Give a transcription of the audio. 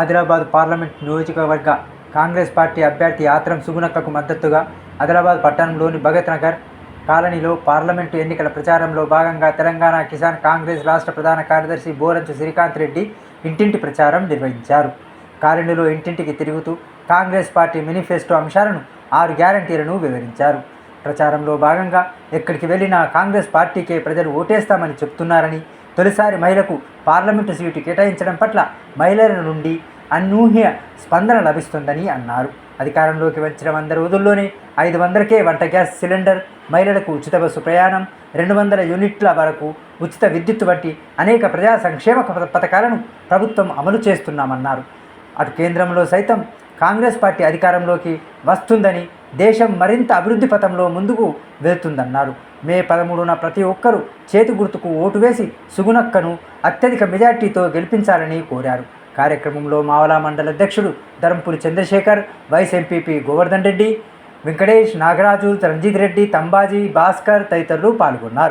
Adilabad parliament నియోజకవర్గ Congress party అభ్యర్థి ఆత్రం సుగుణక్కకు మద్దతుగా ఆదిలాబాద్ పట్టణంలోని భగత్ నగర్ కాలనీలో పార్లమెంటు ఎన్నికల ప్రచారంలో భాగంగా తెలంగాణ కిసాన్ కాంగ్రెస్ రాష్ట్ర ప్రధాన కార్యదర్శి బోరంచు శ్రీకాంత్ రెడ్డి ఇంటింటి ప్రచారం నిర్వహించారు. కాలనీలో ఇంటింటికి తిరుగుతూ కాంగ్రెస్ పార్టీ మేనిఫెస్టో అంశాలను ఆరు గ్యారంటీలను వివరించారు. ప్రచారంలో భాగంగా ఎక్కడికి వెళ్ళినా కాంగ్రెస్ పార్టీకే ప్రజలు ఓటేస్తామని చెప్తున్నారని తొలిసారి మహిళకు పార్లమెంటు సీటు కేటాయించడం పట్ల మహిళల నుండి అనూహ్య స్పందన లభిస్తుందని అన్నారు. అధికారంలోకి వచ్చిన వంద రోజుల్లోనే ఐదు వందలకే వంట గ్యాస్ సిలిండర్ మహిళలకు ఉచిత బస్సు ప్రయాణం రెండు వందల యూనిట్ల వరకు ఉచిత విద్యుత్ వంటి అనేక ప్రజా సంక్షేమ పథకాలను ప్రభుత్వం అమలు చేస్తున్నామన్నారు. అటు కేంద్రంలో సైతం కాంగ్రెస్ పార్టీ అధికారంలోకి వస్తుందని దేశం మరింత అభివృద్ధి పథంలో ముందుకు వెళ్తుందన్నారు. మే పదమూడున ప్రతి ఒక్కరూ చేతి గుర్తుకు ఓటు వేసి సుగుణక్కను అత్యధిక మెజార్టీతో గెలిపించాలని కోరారు. కార్యక్రమంలో మావలా మండల అధ్యక్షుడు ధరంపురి చంద్రశేఖర్ వైస్ ఎంపీపీ గోవర్ధన్ రెడ్డి వెంకటేష్ నాగరాజు రంజిత్ రెడ్డి తంబాజీ భాస్కర్ తదితరులు పాల్గొన్నారు.